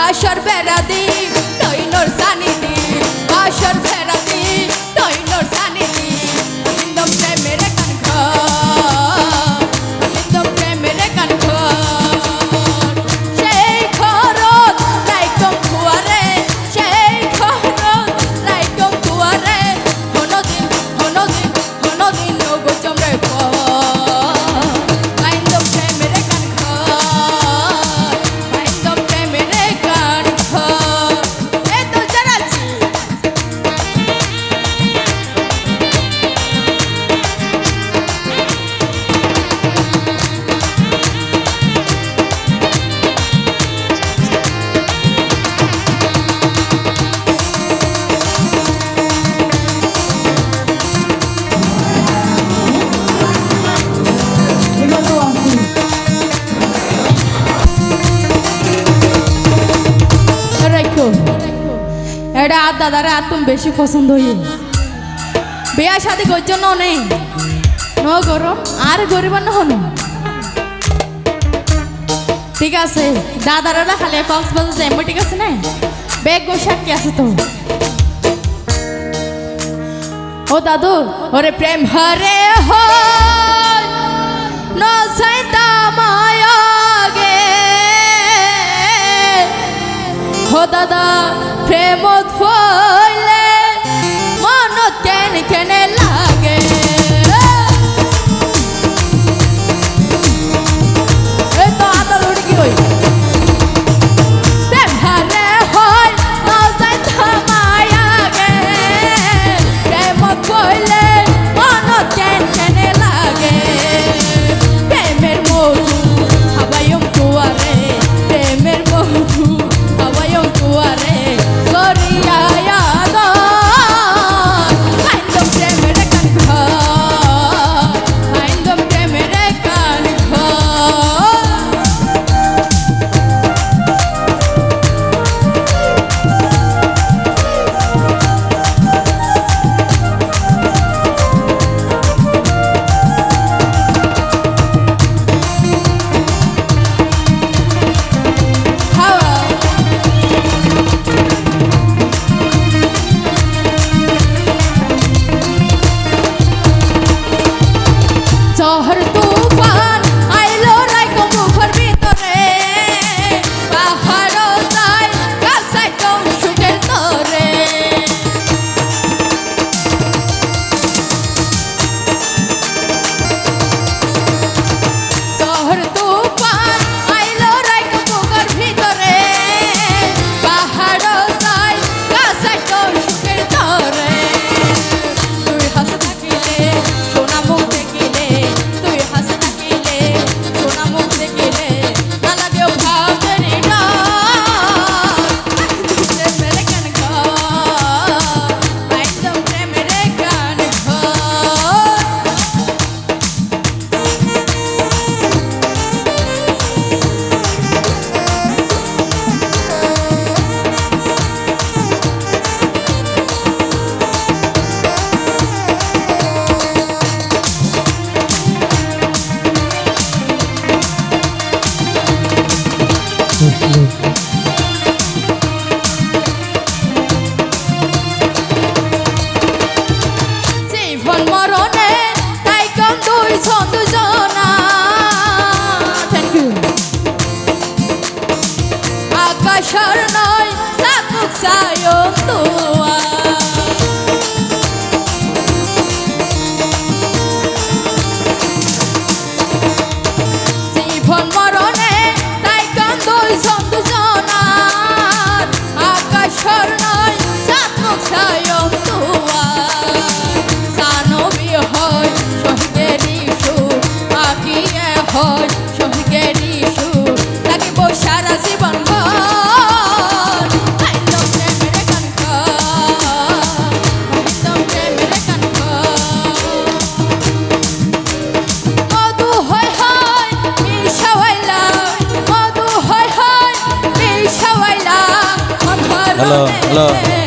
বাসর বেড়া দিম নইনোর সানি দিম এটা আর দাদারে আর তুমি বেশি পছন্দ হই বিয়া শাদি কর জন্য নেই? ন গরম, আর গরিব না হন। ঠিক আছে, দাদারা খালে কক্সবাজার যাইব, ঠিক আছে না? বেগ গোসা কি আছে তো। ও দাদু, ওরে প্রেম হরে হো নসাইতা গে। হো দাদা প্রেমত আসর নয় থাকুক চায়ক তুমি hello, hello.